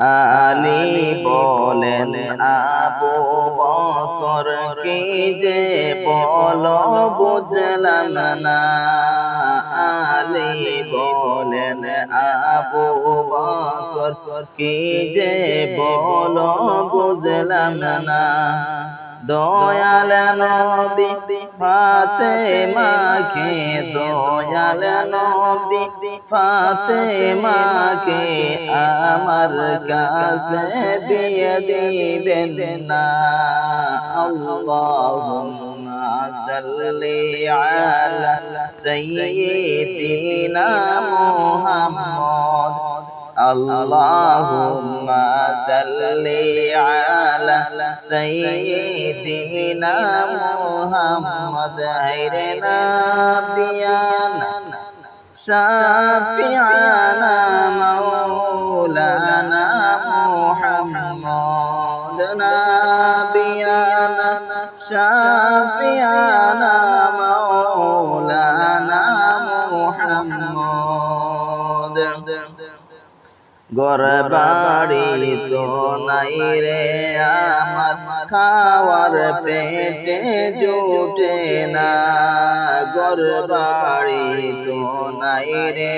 আলী বলেন আবু বকর কি যে বল বুঝলাম না। আলী বলেন আবু বকর কি যে বল বুঝলাম না। দয়াল নবী ফাতেমাকে দয়াল নবী ফাতেমাকে আমার কাছে বিয়ে দিবেন না। আল্লাহুম্মা সাল্লি আলা সাইয়্যিদিনা মুহাম্মদ। اللهم صل على سيدنا محمد غيرنا بيانا شافعنا مولانا محمد نبينا شافعنا গরবাড়ি তো নাই রে, আমার খাওয়ার পেটে জুটে না। গরবাড়ি তো নাই রে,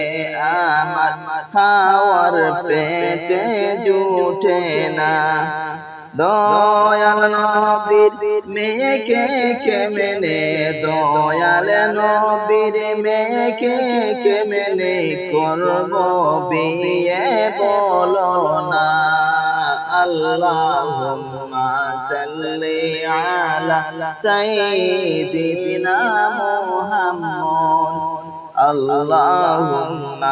আমার খাওয়ার পেটে জুটে না। দয়াল নবীর মেয়েকে কেমনে দয়াল নবীর মেয়েকে কেমনে করব বিয়ে বলো না আল্লাহুম্মা সাল্লি আলা সাইয়্যিদিনা মুহাম্মদ اللهم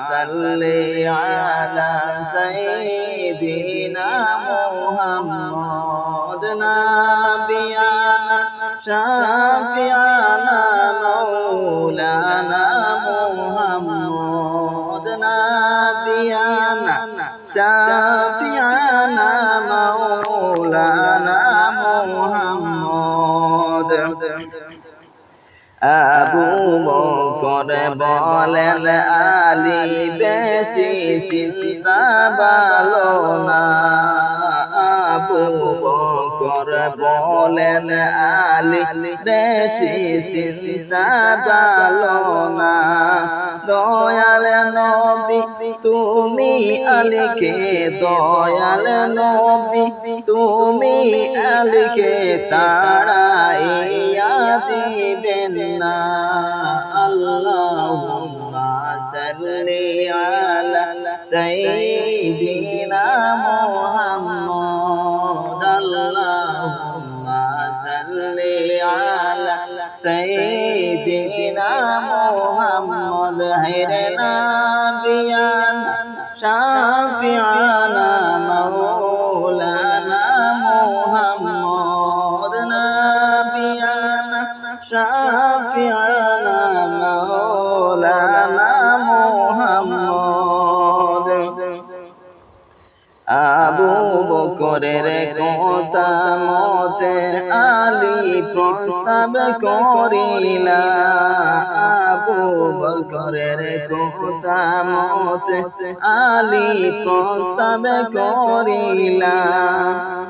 صل على سيدنا محمد মোহাম্মদ নাবিয়ানা শাফিয়ানা মাওলানা মোহাম্মদ নাবিয়ানা শাফিয়ানা মাওলানা মোহাম্মদ আবু বকর বলেন, আলী বেশি চিন্তা ভালো না। আবু বকর বলেন, আলী বেশি চিন্তা ভালো না। দয়াল নবী, তুমি আলীকে, দয়াল নবী, তুমি আলীকে তাড়াইয়া দিবেন না। আল্লাহুম্মা সাল্লি আলা সাইয়্যিদিনা নাবিয়ানা শাফিআনা মাওলানা মুহাম্মদ নাবিয়ানা শাফিআনা বকরের কথা মতে আলী প্রস্তাব করিলা। আবু বকরের কথা মতে আলী প্রস্তাব করিলা।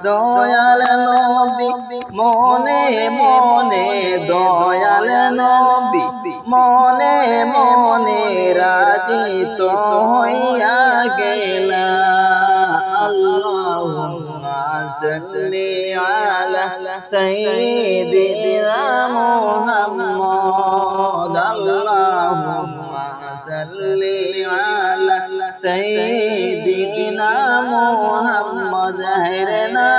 দয়াল নবী মনে মনে, দয়াল নবী মনে মনে রাজি তো হইয়া গেলা صل على سيدنا محمد. اللهم صل على سيدنا محمد. هرنا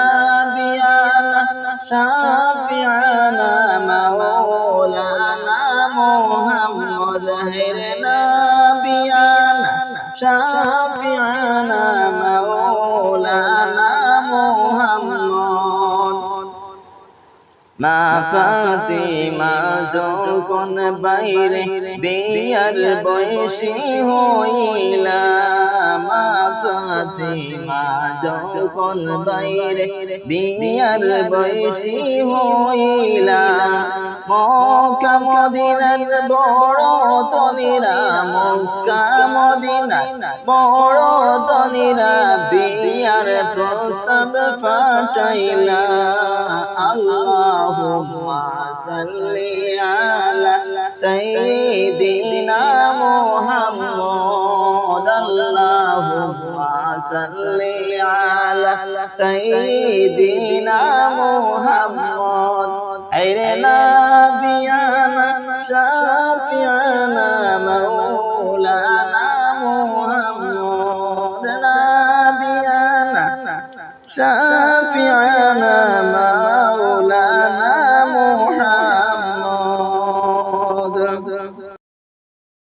بيانا شافعنا مولانا محمد. هرنا بيانا شافعنا মা ফাতিমা যখন বাইরে বিয়ার বয়সী হইলা। মা ফাতিমা যখন বাইরে বিয়ার বয়সী হইলা। মক্কা মদিনার বড় তনিরা মক্কা মদিনা বড় তনিরা বিয়া প্রস্তাব ফাটাইলা আল্লাহুম্মা সাল্লি আলা সাইয়্যিদিনা আল্লাহুম্মা সাল্লি আলা সাইয়্যিদিনা মুহাম্মদ আইরে নাবিয়ানা শাফিয়ানা মাওলানা মুহাম্মদ নাবিয়ানা শাফিয়ানা